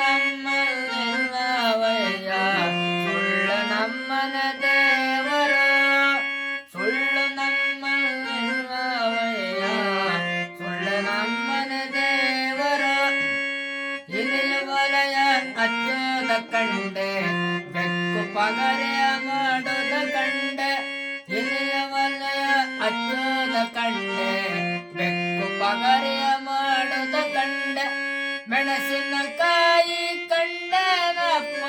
ನಮ್ಮಲ್ಲಿಲ್ಲವಯ್ಯ ಸುಳ್ಳು ನಮ್ಮನ ದೇವರು ಸುಳ್ಳು ನಮ್ಮಲ್ಲಿಲ್ಲವಯ್ಯ ಸುಳ್ಳು ನಮ್ಮನ ದೇವರು ಇಲಿಯ ವಲಯ ಹಚ್ಚೋದ ಕಂಡೆ ಬೆಕ್ಕು ಪಗರೆಯ ಮೆಣಸಿನಕಾಯಿ ಕಂಡನಪ್ಪ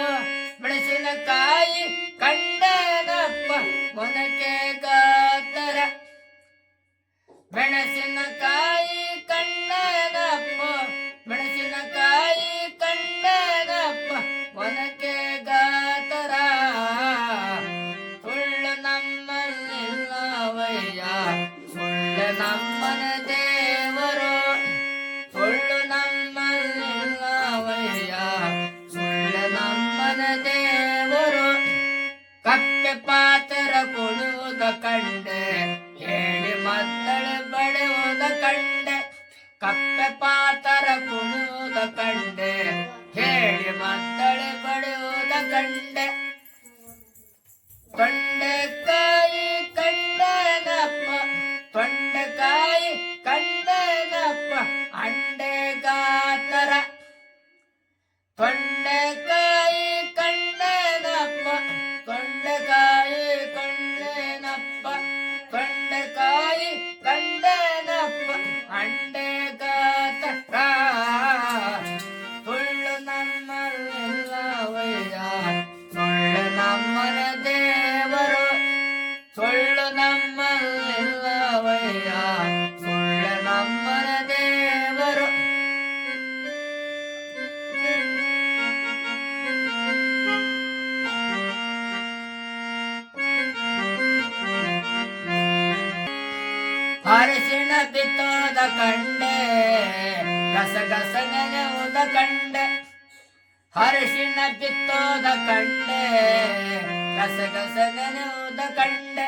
ಮೆಣಸಿನಕಾಯಿ ಕಂಡನಪ್ಪ, ಮೊನಕೆ ಗಾತರ. ಮೆಣಸಿನಕಾಯಿ ಕಂಡನಪ್ಪ ಮೆಣಸಿನಕಾಯಿ ಕಂಡನಪ್ಪ, ಮೊನಕೆ ಗಾತರ. ಸುಳ್ಳು ನಮ್ಮಲ್ಲಿಲ್ಲವಯ್ಯ, ಸುಳ್ಳು ನಮ್ಮನ ಕಪ್ಪೆ ಪಾತ್ರ ಕೊಡುವುದ ಕಂಡೆ ಹೇಳಿ ಮತ್ತಳೆ ಬಡೆಯುವುದ ಕಂಡೆ ಕಪ್ಪೆ ಪಾತರ ಕುಣುವುದ ಕಂಡೆ ಹೇಳಿ ಮತ್ತಳೆ ಬಡೆಯುವುದ ಕಂಡೆ ತೊಂಡೆಕಾಯಿ ಕಂಡನಪ್ಪ ತೊಂಡೆಕಾಯಿ ಕಂಡನಪ್ಪ ಅಂಡೆ ಗಾತರ ಅರಿಶಿಣ ಬಿತ್ತೋದ ಕಂಡೆ ಗಸಗಸ ನೆನೆಯುವುದ ಕಂಡೆ. ಅರಿಶಿಣ ಬಿತ್ತೋದ ಕಂಡೆ ಗಸಗಸ ನೆನೆಯುವುದ ಕಂಡೆ.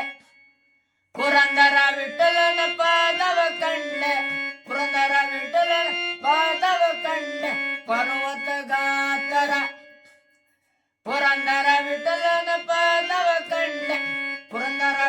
ಪುರಂದರ ವಿಠಲನ ಪಾದವ ಕಂಡೆ, ಪುರಂದರ ವಿಠಲನ ಪಾದವ ಕಂಡೆ. ಪರ್ವತ ಗಾತರ, ಪುರಂದರ ವಿಠಲನ ಪಾದವ ಕಂಡೆ, ಪುರಂದರ